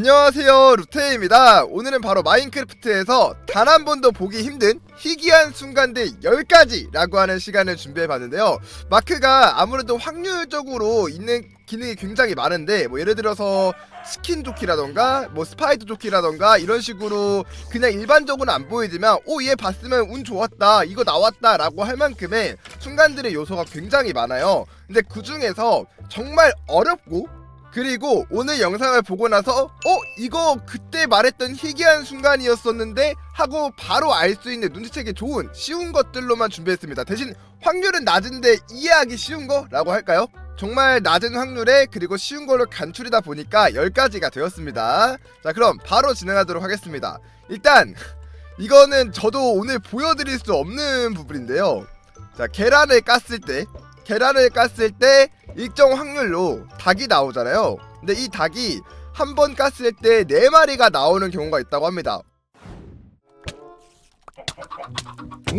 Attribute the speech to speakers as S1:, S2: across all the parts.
S1: 안녕하세요 루테입니다. 오늘은 바로 마인크래프트에서 단 한 번도 보기 힘든 희귀한 순간들 10가지 라고 하는 시간을 준비해봤는데요. 마크가 아무래도 확률적으로 있는 기능이 굉장히 많은데 뭐 예를 들어서 스킨 조끼라던가 뭐 스파이더 조끼라던가 이런 식으로 그냥 일반적으로는 안 보이지만 오 얘 봤으면 운 좋았다 이거 나왔다 라고 할 만큼의 순간들의 요소가 굉장히 많아요. 근데 그 중에서 정말 어렵고 그리고 오늘 영상을 보고 나서 어 이거 그때 말했던 희귀한 순간이었었는데 하고 바로 알 수 있는 눈치채기 좋은 쉬운 것들로만 준비했습니다. 대신 확률은 낮은데 이해하기 쉬운 거라고 할까요? 정말 낮은 확률에 그리고 쉬운 걸로 간추리다 보니까 10가지가 되었습니다. 자 그럼 바로 진행하도록 하겠습니다. 일단 이거는 저도 오늘 보여드릴 수 없는 부분인데요. 자 계란을 깠을 때 계란을 깠을 때 일정 확률로 닭이 나오잖아요. 근데 이 닭이 한 번 깠을 때 네 마리가 나오는 경우가 있다고 합니다. 어?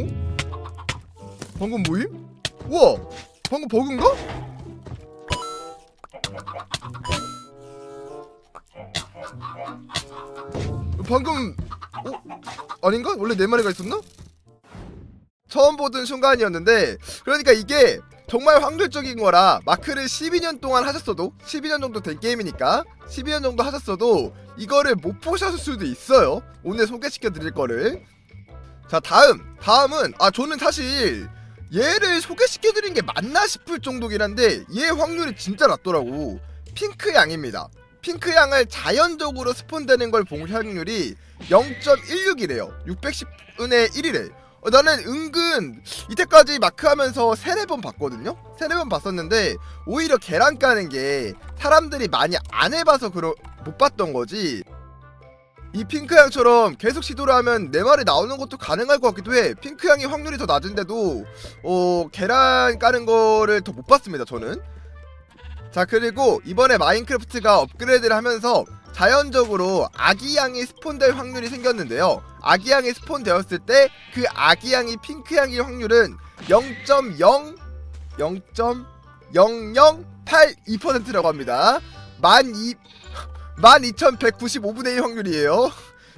S1: 방금 뭐임? 우와! 방금 버그인가? 방금 어? 아닌가? 원래 네 마리가 있었나? 처음 보던 순간이었는데 그러니까 이게 정말 확률적인 거라 마크를 12년 동안 하셨어도 12년 정도 된 게임이니까 12년 정도 하셨어도 이거를 못 보셨을 수도 있어요. 오늘 소개시켜 드릴 거를. 자 다음. 다음은 아 저는 사실 얘를 소개시켜 드린 게 맞나 싶을 정도긴 한데 얘 확률이 진짜 낮더라고. 핑크 양입니다. 핑크 양을 자연적으로 스폰되는 걸 본 확률이 0.16이래요. 610분의 1이래 어, 나는 은근 이때까지 마크하면서 세네 번 봤거든요. 세네 번 봤었는데 오히려 계란 까는 게 사람들이 많이 안 해봐서 그러 못 봤던 거지. 이 핑크향처럼 계속 시도를 하면 네 마리 나오는 것도 가능할 것 같기도 해. 핑크향이 확률이 더 낮은데도 어 계란 까는 거를 더 못 봤습니다. 저는. 자 그리고 이번에 마인크래프트가 업그레이드를 하면서 자연적으로 아기 양이 스폰될 확률이 생겼는데요. 아기양이 스폰 되었을 때 그 아기양이 핑크양일 확률은 0.0 0.0082%라고 합니다. 12 12,195분의 1 확률이에요.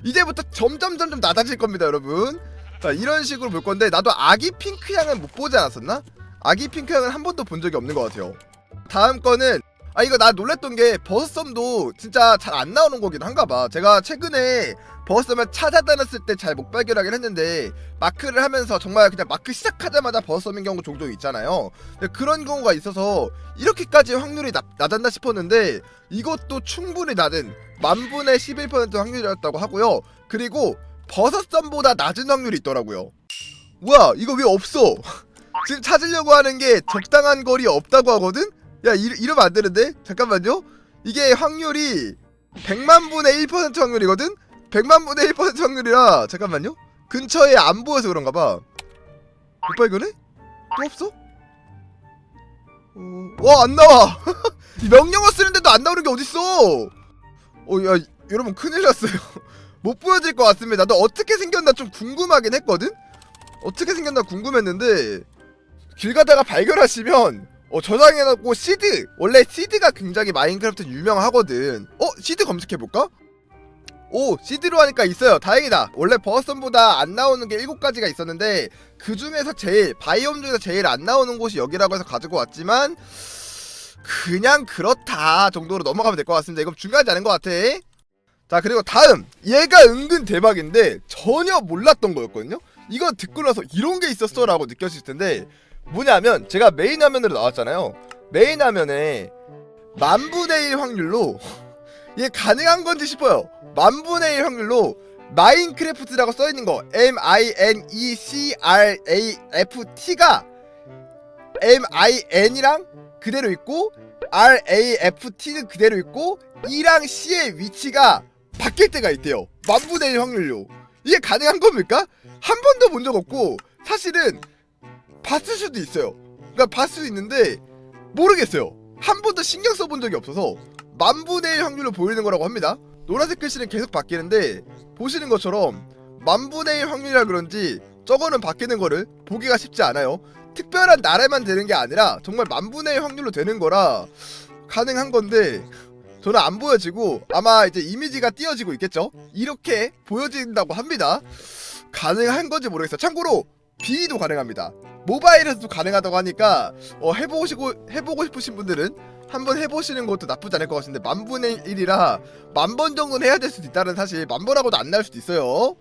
S1: 이제부터 점점 점점 낮아질 겁니다, 여러분. 자, 이런 식으로 볼 건데 나도 아기 핑크향은 못 보지 않았었나? 아기 핑크향은 한 번도 본 적이 없는 것 같아요. 다음 거는 아 이거 나 놀랬던 게 버섯섬도 진짜 잘 안 나오는 거긴 한가 봐. 제가 최근에 버섯섬을 찾아다녔을 때 잘 못 발견하긴 했는데 마크를 하면서 정말 그냥 마크 시작하자마자 버섯섬인 경우 종종 있잖아요. 그런 경우가 있어서 이렇게까지 확률이 낮, 낮았나 싶었는데 이것도 충분히 낮은 만분의 11% 확률이었다고 하고요. 그리고 버섯섬보다 낮은 확률이 있더라고요. 뭐야 이거 왜 없어? 지금 찾으려고 하는 게 적당한 거리 없다고 하거든? 야 이러, 이러면 안 되는데? 잠깐만요 이게 확률이 100만 분의 1% 확률이거든? 100만 분의 1% 확률이라 잠깐만요 근처에 안 보여서 그런가 봐 못 발견해? 또 없어? 어... 와안 나와 이 명령어 쓰는데도 안 나오는 게 어딨어 어야 여러분 큰일 났어요 못 보여줄 것 같습니다 너 어떻게 생겼나 좀 궁금하긴 했거든? 어떻게 생겼나 궁금했는데 길 가다가 발견하시면 어, 저장해놓고 시드! 원래 시드가 굉장히 마인크래프트 유명하거든. 어? 시드 검색해볼까? 오 시드로 하니까 있어요. 다행이다. 원래 버섯선보다 안 나오는 게 7가지가 있었는데 그 중에서 제일 바이옴 중에서 제일 안 나오는 곳이 여기라고 해서 가지고 왔지만 그냥 그렇다 정도로 넘어가면 될 것 같습니다. 이건 중요하지 않은 것 같아. 자 그리고 다음. 얘가 은근 대박인데 전혀 몰랐던 거였거든요? 이거 듣고 나서 이런 게 있었어 라고 느꼈을 텐데 뭐냐면 제가 메인 화면으로 나왔잖아요. 메인 화면에 만분의 1 확률로 이게 가능한 건지 싶어요. 만분의 1 확률로 마인크래프트라고 써 있는 거 M I N E C R A F T가 M I N이랑 그대로 있고 R A F T는 그대로 있고 E랑 C의 위치가 바뀔 때가 있대요. 만분의 1 확률로 이게 가능한 겁니까? 한 번도 본 적 없고 사실은 봤을 수도 있어요. 그러니까 봤을 수 있는데 모르겠어요. 한 번도 신경 써본 적이 없어서 만 분의 1 확률로 보이는 거라고 합니다. 노란색 글씨는 계속 바뀌는데 보시는 것처럼 만 분의 1 확률이라 그런지 저거는 바뀌는 거를 보기가 쉽지 않아요. 특별한 날에만 되는 게 아니라 정말 만 분의 1 확률로 되는 거라 가능한 건데 저는 안 보여지고 아마 이제 이미지가 띄어지고 있겠죠 이렇게 보여진다고 합니다 가능한 건지 모르겠어요 참고로 B도 가능합니다. 모바일에서도 가능하다고 하니까 어, 해보시고 해보고 싶으신 분들은 한번 해보시는 것도 나쁘지 않을 것 같은데 만 분의 1이라 만 번 정도는 해야 될 수도 있다는 사실 만 번하고도 안 나올 수도 있어요.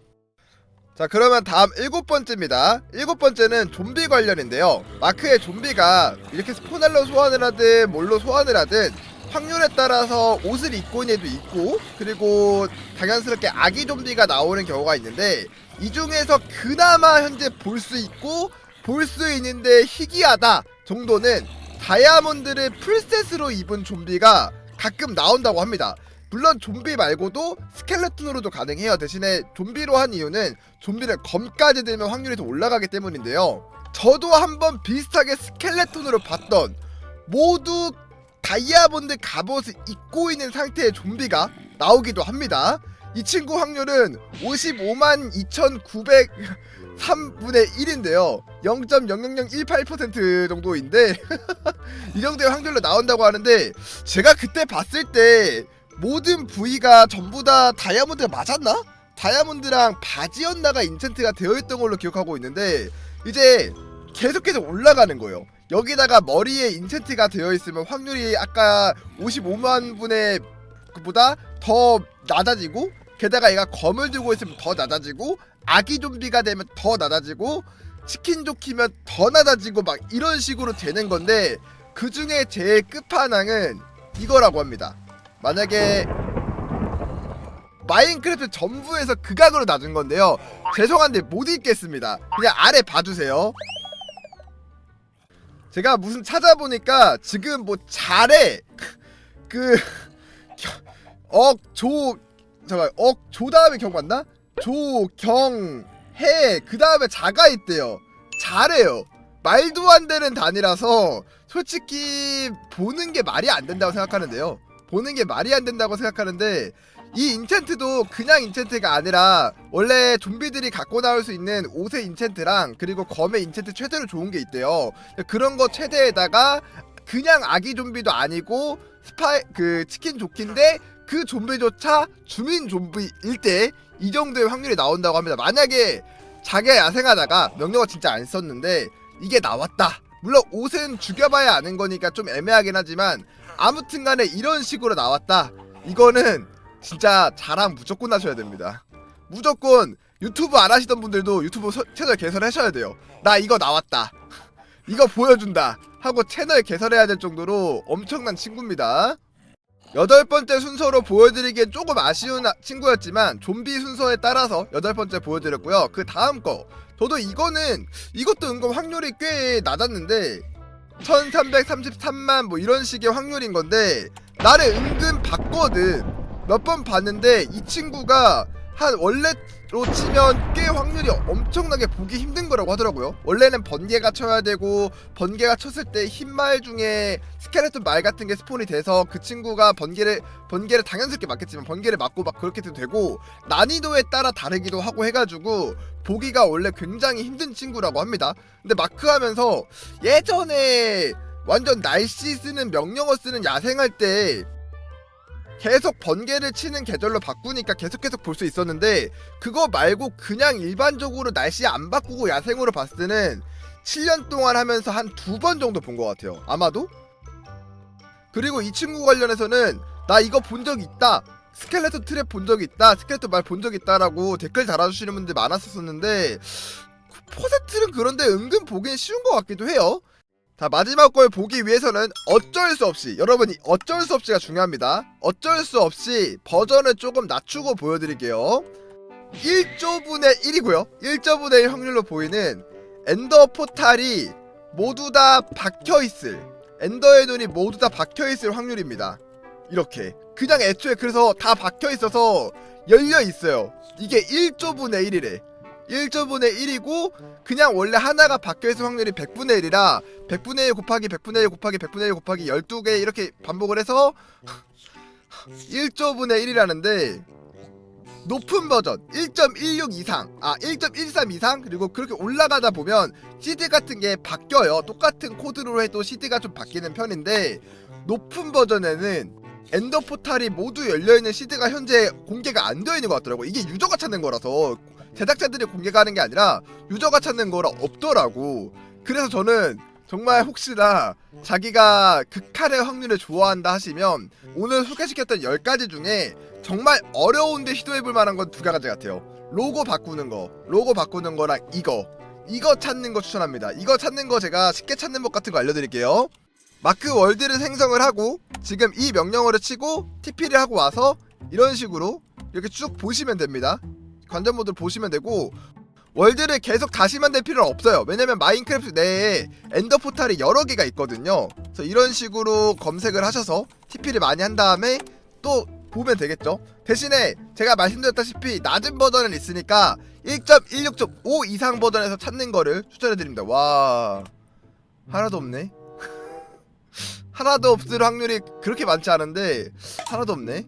S1: 자 그러면 다음 일곱 번째입니다. 일곱 번째는 좀비 관련인데요. 마크의 좀비가 이렇게 스포넬로 소환을 하든 뭘로 소환을 하든 확률에 따라서 옷을 입고 있는 애도 있고 그리고 당연스럽게 아기 좀비가 나오는 경우가 있는데 이 중에서 그나마 현재 볼 수 있고 볼 수 있는데 희귀하다 정도는 다이아몬드를 풀셋으로 입은 좀비가 가끔 나온다고 합니다. 물론 좀비 말고도 스켈레톤으로도 가능해요. 대신에 좀비로 한 이유는 좀비를 검까지 들면 확률이 더 올라가기 때문인데요. 저도 한번 비슷하게 스켈레톤으로 봤던 모두 다이아몬드 갑옷을 입고 있는 상태의 좀비가 나오기도 합니다. 이 친구 확률은 55만 2,903분의 1인데요. 0.00018% 정도인데 이 정도의 확률로 나온다고 하는데 제가 그때 봤을 때 모든 부위가 전부 다 다이아몬드가 맞았나? 다이아몬드랑 바지였나가 인챈트가 되어 있던 걸로 기억하고 있는데 이제 계속 계속 올라가는 거예요. 여기다가 머리에 인챈트가 되어 있으면 확률이 아까 55만 분의 그보다 더 낮아지고 게다가 얘가 검을 들고 있으면 더 낮아지고 아기 좀비가 되면 더 낮아지고 치킨 조키면 더 낮아지고 막 이런 식으로 되는 건데 그 중에 제일 끝판왕은 이거라고 합니다. 만약에 마인크래프트 전부에서 극악으로 낮은 건데요. 죄송한데 못 읽겠습니다. 그냥 아래 봐주세요. 제가 무슨 찾아보니까 지금 뭐 잘해 그 억조 잠깐 억조 다음에 경 맞나? 조경해 그 다음에 자가 있대요. 잘해요. 말도 안 되는 단이라서 솔직히 보는 게 말이 안 된다고 생각하는데요. 보는 게 말이 안 된다고 생각하는데 이 인챈트도 그냥 인챈트가 아니라 원래 좀비들이 갖고 나올 수 있는 옷의 인챈트랑 그리고 검의 인챈트 최대로 좋은 게 있대요. 그런 거 최대에다가 그냥 아기 좀비도 아니고 스파이 그 치킨 조끼인데 그 좀비조차 주민 좀비일 때 이 정도의 확률이 나온다고 합니다. 만약에 자기가 야생하다가 명령어 진짜 안 썼는데 이게 나왔다. 물론 옷은 죽여봐야 아는 거니까 좀 애매하긴 하지만 아무튼간에 이런 식으로 나왔다. 이거는 진짜 자랑 무조건 하셔야 됩니다. 무조건 유튜브 안 하시던 분들도 유튜브 서- 채널 개설하셔야 돼요. 나 이거 나왔다. 이거 보여준다. 하고 채널 개설해야 될 정도로 엄청난 친구입니다. 여덟 번째 순서로 보여드리기엔 조금 아쉬운 아- 친구였지만 좀비 순서에 따라서 여덟 번째 보여드렸고요. 그 다음 거 저도 이거는 이것도 은근 확률이 꽤 낮았는데 1333만 뭐 이런 식의 확률인 건데 나를 은근 봤거든 몇 번 봤는데 이 친구가 한 원래로 치면 꽤 확률이 엄청나게 보기 힘든 거라고 하더라고요. 원래는 번개가 쳐야 되고 번개가 쳤을 때 흰말 중에 스켈레톤 말 같은 게 스폰이 돼서 그 친구가 번개를 번개를 당연스럽게 맞겠지만 번개를 맞고 막 그렇게 도 되고 난이도에 따라 다르기도 하고 해가지고 보기가 원래 굉장히 힘든 친구라고 합니다. 근데 마크 하면서 예전에 완전 날씨 쓰는 명령어 쓰는 야생할 때 계속 번개를 치는 계절로 바꾸니까 계속 계속 볼 수 있었는데 그거 말고 그냥 일반적으로 날씨 안 바꾸고 야생으로 봤을 때는 7년 동안 하면서 한 두 번 정도 본 것 같아요 아마도. 그리고 이 친구 관련해서는 나 이거 본 적 있다 스켈레톤 트랩 본 적 있다 스켈레톤 말 본 적 있다라고 댓글 달아주시는 분들 많았었는데 포세트는 그런데 은근 보기엔 쉬운 것 같기도 해요 자 마지막 걸 보기 위해서는 어쩔 수 없이 여러분이 어쩔 수 없이가 중요합니다. 어쩔 수 없이 버전을 조금 낮추고 보여드릴게요. 1조분의 1이고요. 1조분의 1 확률로 보이는 엔더 포탈이 모두 다 박혀있을 엔더의 눈이 모두 다 박혀있을 확률입니다. 이렇게. 그냥 애초에 그래서 다 박혀있어서 열려있어요. 이게 1조분의 1이래 1조분의 1이고 그냥 원래 하나가 박혀있을 확률이 100분의 1이라 100분의 1 곱하기 100분의 1 곱하기 100분의 1 곱하기 12개 이렇게 반복을 해서 1조분의 1이라는데 높은 버전 1.16 이상 아 1.13 이상 그리고 그렇게 올라가다 보면 시드 같은 게 바뀌어요 똑같은 코드로 해도 시드가 좀 바뀌는 편인데 높은 버전에는 엔더 포탈이 모두 열려 있는 시드가 현재 공개가 안 되어 있는 것 같더라고. 이게 유저가 찾는 거라서 제작자들이 공개가 하는 게 아니라 유저가 찾는 거라 없더라고. 그래서 저는 정말 혹시나 자기가 극할의 확률을 좋아한다 하시면 오늘 소개시켰던 10가지 중에 정말 어려운데 시도해볼 만한 건 두 가지 같아요. 로고 바꾸는 거, 로고 바꾸는 거랑 이거. 이거 찾는 거 추천합니다. 이거 찾는 거 제가 쉽게 찾는 법 같은 거 알려드릴게요. 마크 월드를 생성을 하고 지금 이 명령어를 치고 TP를 하고 와서 이런 식으로 이렇게 쭉 보시면 됩니다. 관전 모드를 보시면 되고 월드를 계속 다시만 될 필요는 없어요. 왜냐면 마인크래프트 내에 엔더 포탈이 여러 개가 있거든요. 그래서 이런 식으로 검색을 하셔서 TP를 많이 한 다음에 또 보면 되겠죠. 대신에 제가 말씀드렸다시피 낮은 버전은 있으니까 1.16.5 이상 버전에서 찾는 거를 추천해드립니다. 와 하나도 없네. 하나도 없을 확률이 그렇게 많지 않은데 하나도 없네.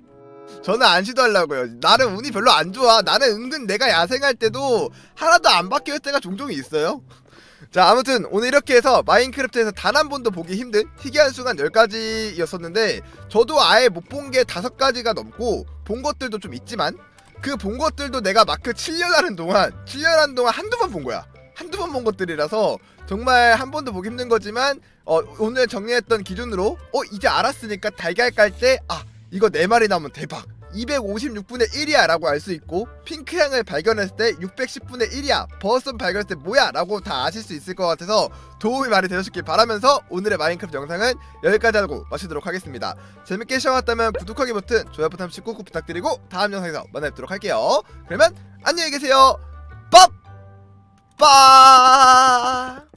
S1: 저는 안 시도하려고요. 나는 운이 별로 안 좋아. 나는 은근 내가 야생할 때도 하나도 안 바뀔 때가 종종 있어요. 자 아무튼 오늘 이렇게 해서 마인크래프트에서 단 한 번도 보기 힘든 희귀한 수가 10가지였었는데 저도 아예 못 본게 다섯 가지가 넘고 본 것들도 좀 있지만 그 본 것들도 내가 마크 7년 하는 동안 7년 하는 동안 한두 번 본 거야 한두 번 본 것들이라서 정말 한 번도 보기 힘든 거지만 어, 오늘 정리했던 기준으로 어 이제 알았으니까 달걀 깔 때 아 이거 네 마리 나오면 대박 256분의 1이야 라고 알 수 있고 핑크향을 발견했을 때 610분의 1이야 버스턴 발견했을 때 뭐야 라고 다 아실 수 있을 것 같아서 도움이 많이 되셨길 바라면서 오늘의 마인크래프트 영상은 여기까지 하고 마치도록 하겠습니다 재밌게 시청하셨다면 구독하기 버튼 좋아요 버튼 한 번씩 꾹꾹 부탁드리고 다음 영상에서 만나 뵙도록 할게요 그러면 안녕히 계세요 빠! 빠!